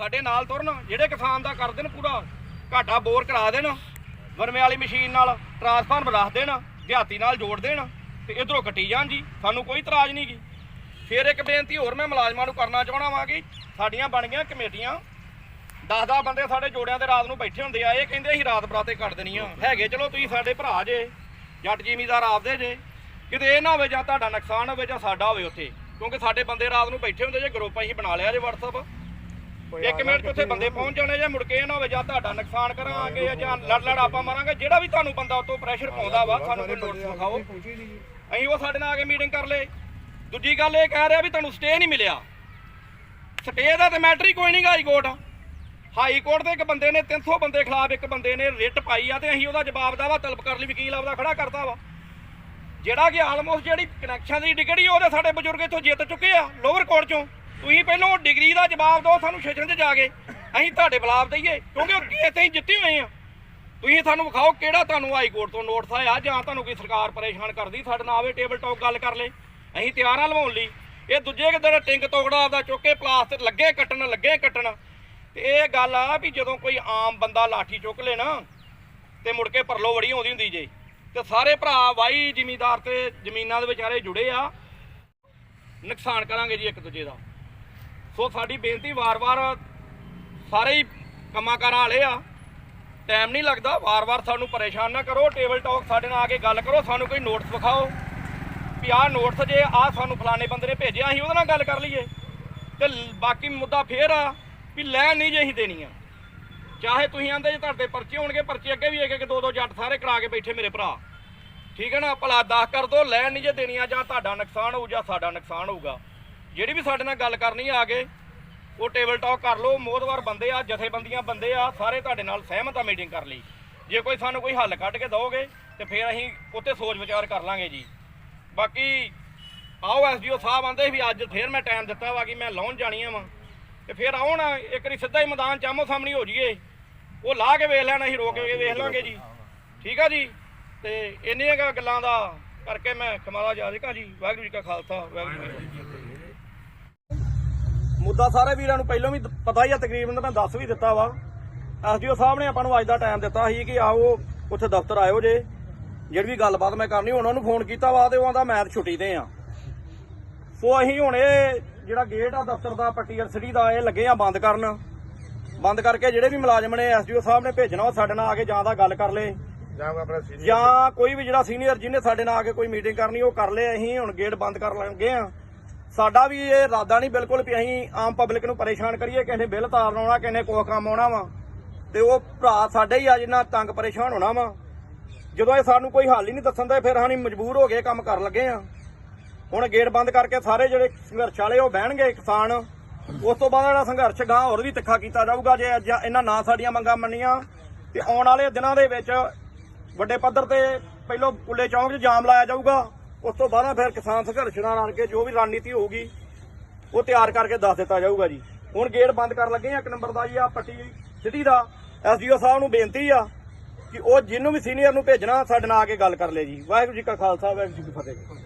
ਸਾਡੇ ਨਾਲ ਤੁਰਨ, ਜਿਹੜੇ ਕਿਸਾਨ ਦਾ ਕਰ ਦੇਣ ਪੂਰਾ, ਘਾਟਾ ਬੋਰ ਕਰਾ ਦੇਣ ਵਰਮੇ ਵਾਲੀ ਮਸ਼ੀਨ ਨਾਲ ਟਰਾਂਸਫਾਰਮ ਰੱਖ ਦੇਣ, ਦਿਹਾਤੀ ਨਾਲ ਜੋੜ ਦੇਣ, ਤੇ ਇਧਰੋਂ ਕੱਟੀ ਜਾਣ ਜੀ, ਸਾਨੂੰ ਕੋਈ ਇਤਰਾਜ਼ ਨਹੀਂ ਗੀ। ਫਿਰ ਇੱਕ ਬੇਨਤੀ ਹੋਰ ਮੈਂ ਮੁਲਾਜ਼ਮਾਂ ਨੂੰ ਕਰਨਾ ਚਾਹਣਾ ਵਾਂ ਕਿ ਸਾਡੀਆਂ ਬਣ ਗਈਆਂ ਕਮੇਟੀਆਂ 10-10 ਬੰਦੇ ਸਾਡੇ ਜੋੜਿਆਂ ਦੇ ਰਾਤ ਨੂੰ ਬੈਠੇ ਹੁੰਦੇ ਆ, ਇਹ ਕਹਿੰਦੇ ਅਸੀਂ ਰਾਤ ਬਰਾਤੇ ਕੱਟ ਦੇਣੀਆਂ ਹੈਗੇ, ਚਲੋ ਤੁਸੀਂ ਸਾਡੇ ਭਰਾ ਜੇ, ਜੱਟ ਜ਼ਿਮੀਦਾਰ ਆਪਦੇ ਜੇ, ਕਿਤੇ ਇਹ ਨਾ ਹੋਵੇ ਜਾਂ ਤੁਹਾਡਾ ਨੁਕਸਾਨ ਹੋਵੇ ਜਾਂ ਸਾਡਾ ਹੋਵੇ ਉੱਥੇ, ਕਿਉਂਕਿ ਸਾਡੇ ਬੰਦੇ ਰਾਤ ਨੂੰ ਬੈਠੇ ਹੁੰਦੇ ਜੇ ਗਰੁੱਪ ਅਸੀਂ ਬਣਾ ਲਿਆ ਜੇ WhatsApp ਇੱਕ ਮਿੰਟ 'ਚ ਉੱਥੇ ਬੰਦੇ ਪਹੁੰਚ ਜਾਣੇ ਜੇ ਮੁੜ ਕੇ ਇਹ ਨਾ ਹੋਵੇ ਜਾਂ ਤੁਹਾਡਾ ਨੁਕਸਾਨ ਕਰਾਂਗੇ ਜਾਂ ਲੜ ਲੜ ਆਪਾਂ ਮਾਰਾਂਗੇ ਜਿਹੜਾ ਵੀ ਤੁਹਾਨੂੰ ਬੰਦਾ ਉਤੋਂ ਪ੍ਰੈਸ਼ਰ ਪਾਉਂਦਾ ਵਾ ਸਾਨੂੰ ਕੋਈ ਨੋਟਿਸ ਵਿਖਾਓ। ਅਸੀਂ ਉਹ ਸਾਡੇ ਨਾਲ ਆ ਕੇ ਮੀਟਿੰਗ ਕਰ ਲੇ ਦੂਜੀ ਗੱਲ ਇਹ ਕਹਿ ਰਿਹਾ ਵੀ ਤੁਹਾਨੂੰ ਸਟੇ ਨਹੀਂ ਮਿਲਿਆ। ਸਟੇ ਦਾ ਤੇ ਮੈਟਰ ਹੀ ਕੋਈ ਨਹੀਂ ਹਾਈ ਕੋਰਟ ਹਾਈ ਕੋਰਟ ਦੇ ਇੱਕ ਬੰਦੇ ਨੇ 300 ਬੰਦੇ ਖਿਲਾਫ ਇੱਕ ਬੰਦੇ ਨੇ ਰਿਟ ਪਾਈ ਆ ਤੇ ਅਸੀਂ ਉਹਦਾ ਜਵਾਬ ਦਾ ਵਾ ਤਲਬ ਕਰ ਲਈ ਵਕੀਲ ਆਪਦਾ ਖੜਾ ਕਰਤਾ ਵਾ। ਜਿਹੜਾ ਕਿ ਆਲਮੋਸਟ ਜਿਹੜੀ ਕਨੈਕਸ਼ਨ ਦੀ ਡਿਗਰੀ ਉਹਦੇ ਸਾਡੇ ਬਜ਼ੁਰਗ ਇੱਥੋਂ ਜਿੱਤ ਚੁੱਕੇ ਆ ਲੋਅਰ ਕੋਰਟ ਚੋਂ। ਤੁਸੀਂ ਪਹਿਲਾਂ ਉਹ ਡਿਗਰੀ ਦਾ ਜਵਾਬ ਦਿਓ, ਸਾਨੂੰ ਸੈਸ਼ਨ 'ਚ ਜਾ ਕੇ। ਅਸੀਂ ਤੁਹਾਡੇ ਬਲਾਬ ਦਈਏ ਕਿਉਂਕਿ ਉਹ ਕੇਸ ਅਸੀਂ ਜਿੱਤੇ ਹੋਏ ਆ। ਤੁਸੀਂ ਸਾਨੂੰ ਵਿਖਾਓ ਕਿਹੜਾ ਤੁਹਾਨੂੰ ਹਾਈ ਕੋਰਟ ਤੋਂ ਨੋਟਿਸ ਆਇਆ, ਜਾਂ ਤੁਹਾਨੂੰ ਕੋਈ ਸਰਕਾਰ ਪਰੇਸ਼ਾਨ ਕਰਦੀ, ਸਾਡੇ ਨਾਲ ਆਵੇ ਟੇਬਲ ਟਾਕ ਗੱਲ ਕਰ ਲੈ। ਅਸੀਂ ਤਿਆਰ ਆ ਲਵਾਉਣ ਲਈ। ਇਹ ਦੂਜੇ ਕਿਦਰ ਟਿੰਗ ਤੋਗੜਾ ਆਪਦਾ ਚੁੱਕ ਕੇ ਪਲਾਸਟਿਕ ਲੱਗੇ, ਕੱਟਣ ਲੱਗੇ, ਕੱਟਣ। ਤੇ ਇਹ ਗੱਲ ਆ ਵੀ ਜਦੋਂ ਕੋਈ ਆਮ ਬੰਦਾ ਲਾਠੀ ਚੁੱਕ ਲੈ ਨਾ, ਤੇ ਮੁੜ ਕੇ ਪਰਲੋ ਵੜੀ ਆਉਂਦੀ ਹੁੰਦੀ ਜੇ। ਤੇ ਸਾਰੇ ਭਰਾ ਵਾਈ ਜ਼ਿਮੀਦਾਰ ਤੇ ਜ਼ਮੀਨਾਂ ਦੇ ਵਿਚਾਰੇ ਜੁੜੇ ਆ। ਨੁਕਸਾਨ ਕਰਾਂਗੇ ਜੀ ਇੱਕ ਦੂਜੇ ਦਾ। ਸੋ ਸਾਡੀ ਬੇਨਤੀ ਵਾਰ-ਵਾਰ ਸਾਰੇ ਹੀ ਕੰਮਾਂ ਕਾਰਾਂ ਵਾਲੇ ਆ। ਟਾਈਮ ਨਹੀਂ ਲੱਗਦਾ, ਵਾਰ-ਵਾਰ ਸਾਨੂੰ ਪਰੇਸ਼ਾਨ ਨਾ ਕਰੋ ਟੇਬਲ ਟਾਕ ਸਾਡੇ ਨਾਲ ਆ ਕੇ ਗੱਲ ਕਰੋ, ਸਾਨੂੰ ਕੋਈ ਨੋਟਸ ਵਿਖਾਓ। ਵੀ ਆਹ ਨੋਟਸ ਜੇ, ਆਹ ਸਾਨੂੰ ਫਲਾਣੇ ਬੰਦੇ ਨੇ ਭੇਜਿਆ, ਅਸੀਂ ਉਹਦੇ ਨਾਲ ਗੱਲ ਕਰ ਲਈਏ। ਤੇ ਬਾਕੀ ਮੁੱਦਾ ਫੇਰ ਆ ਵੀ ਲੈਣ ਨਹੀਂ ਜੇ ਅਸੀਂ ਦੇਣੀ ਆ ਚਾਹੇ ਤੁਸੀਂ ਆਂਦੇ ਜੇ ਤੁਹਾਡੇ ਪਰਚੇ ਹੋਣਗੇ, ਪਰਚੇ ਅੱਗੇ ਵੀ ਇੱਕ ਇੱਕ, ਦੋ ਦੋ, ਜੱਟ ਸਾਰੇ ਕਰਾ ਕੇ ਬੈਠੇ ਮੇਰੇ ਭਰਾ। ਠੀਕ ਹੈ ਨਾ? ਭਲਾ ਦਾਖ ਕਰ ਦੋ, ਲੈਣ ਨਹੀਂ ਜੇ ਦੇਣੀਆਂ ਜਾਂ ਤੁਹਾਡਾ ਨੁਕਸਾਨ ਹੋਊ ਜਾਂ ਸਾਡਾ ਨੁਕਸਾਨ ਹੋਊਗਾ। ਜਿਹੜੀ ਵੀ ਸਾਡੇ ਨਾਲ ਗੱਲ ਕਰਨੀ ਆ ਕੇ, ਉਹ ਟੇਬਲ ਟਾਕ ਕਰ ਲਓ ਮੋਦਵਾਰ ਬੰਦੇ ਆ, ਜਥੇਬੰਦੀਆਂ ਬੰਦੇ ਆ, ਸਾਰੇ ਤੁਹਾਡੇ ਨਾਲ ਸਹਿਮਤ ਆ ਮੀਟਿੰਗ ਕਰ ਲਈ। ਜੇ ਕੋਈ ਸਾਨੂੰ ਕੋਈ ਹੱਲ ਕੱਢ ਕੇ ਦਓਗੇ, ਤੇ ਫਿਰ ਅਸੀਂ ਉੱਤੇ ਸੋਚ ਵਿਚਾਰ ਕਰ ਲਾਂਗੇ ਜੀ। ਬਾਕੀ ਆਓ ਐਸਡੀਓ ਸਾਹਿਬ ਆਂਦੇ ਵੀ ਅੱਜ ਫੇਰ ਮੈਂ ਟਾਈਮ ਦਿੱਤਾ ਵਾ ਕਿ ਮੈਂ ਲਾਉਣ ਜਾਣੀ ਆ ਵਾ। ਤੇ ਫਿਰ ਆਉਣ, ਇੱਕ ਵਾਰੀ ਸਿੱਧਾ ਹੀ ਮੈਦਾਨ ਚ ਆਮੋ ਸਾਹਮਣੀ ਹੋ ਜਾਈਏ। ਉਹ ਲਾ ਕੇ ਵੇਖ ਲੈਣਾ, ਅਸੀਂ ਰੋਕ ਕੇ ਵੇਖ ਲਾਂਗੇ ਜੀ। ਠੀਕ ਆ ਜੀ? ਤੇ ਇੰਨੀਆਂ ਗੱਲਾਂ ਦਾ ਕਰਕੇ ਮੈਂ ਖਮਾਲਾ ਜਾਜਕਾ ਜੀ, ਵਾਹਿਗੁਰੂ ਜੀ ਕਾ ਖਾਲਸਾ, ਵਾਹਿਗੁਰੂ ਜੀ ਮੁੱਦਾ ਸਾਰੇ ਵੀਰਾਂ ਨੂੰ ਪਹਿਲਾਂ ਵੀ ਦ- ਪਤਾ ਹੀ ਆ ਤਕਰੀਬਨ ਮੈਂ ਦੱਸ ਵੀ ਦਿੱਤਾ ਵਾ। ਐਸਡੀਓ ਸਾਹਿਬ ਨੇ ਆਪਾਂ ਨੂੰ ਅੱਜ ਦਾ ਟਾਈਮ ਦਿੱਤਾ ਸੀ ਕਿ ਆਓ ਉੱਥੇ ਦਫ਼ਤਰ ਆਇਓ ਜੇ। ਜਿਹੜੀ ਵੀ ਗੱਲਬਾਤ ਮੈਂ ਕਰਨੀ ਉਹਨਾਂ ਨੂੰ ਫੋਨ ਕੀਤਾ ਵਾ ਤੇ ਉਹ ਆਂਦਾ ਮੈਂ ਛੁੱਟੀ ਤੇ ਆ। ਸੋ ਅਸੀਂ ਹੁਣ ਇਹ ਜਿਹੜਾ ਗੇਟ ਆ ਦਫ਼ਤਰ ਦਾ ਪਟੀਅਰ ਸਿਟੀ ਦਾ ਇਹ ਲੱਗੇ ਆ ਬੰਦ ਕਰਨ। ਬੰਦ ਕਰਕੇ ਜਿਹੜੇ ਵੀ ਮੁਲਾਜ਼ਮ ਨੇ ਐਸਡੀਓ ਸਾਹਿਬ ਨੇ ਭੇਜਣਾ ਉਹ ਸਾਡੇ ਨਾਲ ਆ ਕੇ ਜਾਂ ਤਾਂ ਗੱਲ ਕਰ ਲੇ। ਜਾਂ ਕੋਈ ਵੀ ਜਿਹੜਾ ਸੀਨੀਅਰ ਜਿਹਨੇ ਸਾਡੇ ਨਾਲ ਆ ਕੇ ਕੋਈ ਮੀਟਿੰਗ ਕਰਨੀ ਉਹ ਕਰ ਲੇ। ਅਸੀਂ ਹੁਣ ਗੇਟ ਬੰਦ ਕਰ ਲੱਗੇ ਆ। ਸਾਡਾ ਵੀ ਇਹ ਇਰਾਦਾ ਨਹੀਂ ਬਿਲਕੁਲ ਵੀ ਅਸੀਂ ਆਮ ਪਬਲਿਕ ਨੂੰ ਪਰੇਸ਼ਾਨ ਕਰੀਏ ਕਿਸੇ ਨੇ ਬਿੱਲ ਤਾਰਨ ਆਉਣਾ, ਕਿਸੇ ਨੇ ਕੋਈ ਕੰਮ ਆਉਣਾ ਵਾ। ਤੇ ਉਹ ਭਰਾ ਸਾਡੇ ਹੀ ਆ ਜਿੰਨਾ ਤੰਗ ਪਰੇਸ਼ਾਨ ਹੋਣਾ ਵਾ। ਜਦੋਂ ਇਹ ਸਾਨੂੰ ਕੋਈ ਹੱਲ ਹੀ ਨਹੀਂ ਦੱਸਣ ਦਾ, ਫਿਰ ਅਸੀਂ ਮਜਬੂਰ ਹੋ ਗਏ, ਕੰਮ ਕਰਨ ਲੱਗੇ ਆ। ਹੁਣ ਗੇਟ ਬੰਦ ਕਰਕੇ ਸਾਰੇ ਜਿਹੜੇ ਸੰਘਰਸ਼ ਵਾਲੇ, ਉਹ ਬਹਿਣਗੇ ਕਿਸਾਨ। ਉਸ ਤੋਂ ਬਾਅਦ ਜਿਹੜਾ ਸੰਘਰਸ਼ ਗਾਂ ਹੋਰ ਵੀ ਤਿੱਖਾ ਕੀਤਾ ਜਾਊਗਾ, ਜੇ ਅੱਜ ਇਹਨਾਂ ਨਾ ਸਾਡੀਆਂ ਮੰਗਾਂ ਮੰਨੀਆਂ। ਤੇ ਆਉਣ ਵਾਲੇ ਦਿਨਾਂ ਦੇ ਵਿੱਚ ਵੱਡੇ ਪੱਧਰ ਤੇ ਪਹਿਲੋਂ ਪੁੱਲੇ ਚੌਂਕ 'ਚ ਜਾਮ ਲਾਇਆ ਜਾਊਗਾ। ਉਸ ਤੋਂ ਬਾਅਦ ਫਿਰ ਕਿਸਾਨ ਸੰਘਰਸ਼ ਨਾਲ ਰਲ ਕੇ ਜੋ ਵੀ ਰਣਨੀਤੀ ਹੋਊਗੀ, ਉਹ ਤਿਆਰ ਕਰਕੇ ਦੱਸ ਦਿੱਤਾ ਜਾਊਗਾ ਜੀ। ਹੁਣ ਗੇਟ ਬੰਦ ਕਰਨ ਲੱਗੇ ਆ, ਇੱਕ ਨੰਬਰ ਦਾ ਜੀ ਆ ਪੱਟੀ ਸਿਟੀ ਦਾ। ਐਸਡੀਓ ਸਾਹਿਬ ਨੂੰ ਬੇਨਤੀ ਆ ਕਿ ਉਹ ਜਿਹਨੂੰ ਵੀ ਸੀਨੀਅਰ ਨੂੰ ਭੇਜਣਾ, ਸਾਡੇ ਨਾਲ ਆ ਕੇ ਗੱਲ ਕਰ ਲੈ ਜੀ। ਵਾਹਿਗੁਰੂ ਜੀ ਕਾ ਖਾਲਸਾ, ਵਾਹਿਗੁਰੂ ਜੀ ਕੀ ਫਤਿਹ